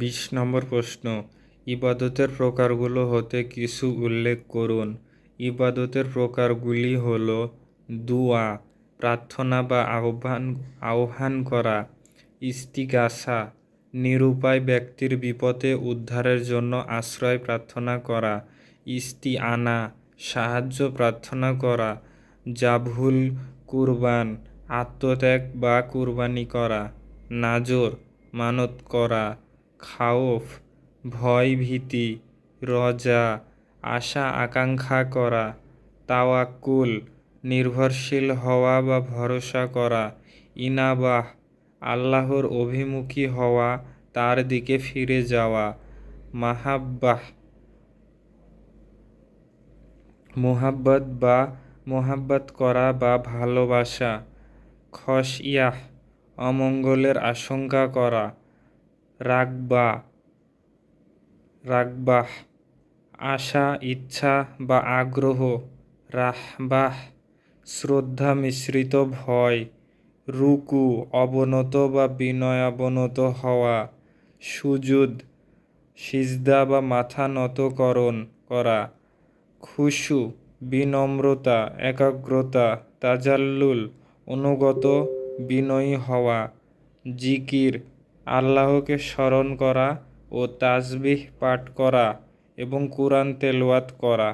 বিশ নম্বর প্রশ্ন, ইবাদতের প্রকারগুলো হতে কিছু উল্লেখ করুন। ইবাদতের প্রকারগুলি হল দুয়া, প্রার্থনা বা আহ্বান আহ্বান করা, ইস্তিগাসা, নিরুপায় ব্যক্তির বিপদে উদ্ধারের জন্য আশ্রয় প্রার্থনা করা ইস্তি আনা সাহায্য প্রার্থনা করা জাভুল কুরবান, আত্মত্যাগ বা কুরবানি করা, নাজর, মানত করা খাওফ ভয় ভীতি রজা, আশা আকাঙ্ক্ষা করা, তাওয়াক্কুল, নির্ভরশীল হওয়া বা ভরসা করা, ইনাবাহ, আল্লাহর অভিমুখী হওয়া, তার দিকে ফিরে যাওয়া, মাহাব্বাহ, মোহাব্বত বা মোহাব্বত করা বা ভালোবাসা, খসইয়াহ, অমঙ্গলের আশঙ্কা করা রাগবা রাগবাহ আশা, ইচ্ছা বা আগ্রহ। রাহবাহ শ্রদ্ধা মিশ্রিত ভয়। রুকু, অবনত বা বিনয়াবনত হওয়া। সুজুদ, সিজদা বা মাথা নতকরণ করা। খুশু, বিনম্রতা, একাগ্রতা, তাজাল্লুল, অনুগত, বিনয়ী হওয়া। জিকির আল্লাহকে স্মরণ করা ও তাজবিহ পাঠ করা এবং কোরআন তেলাওয়াত করা।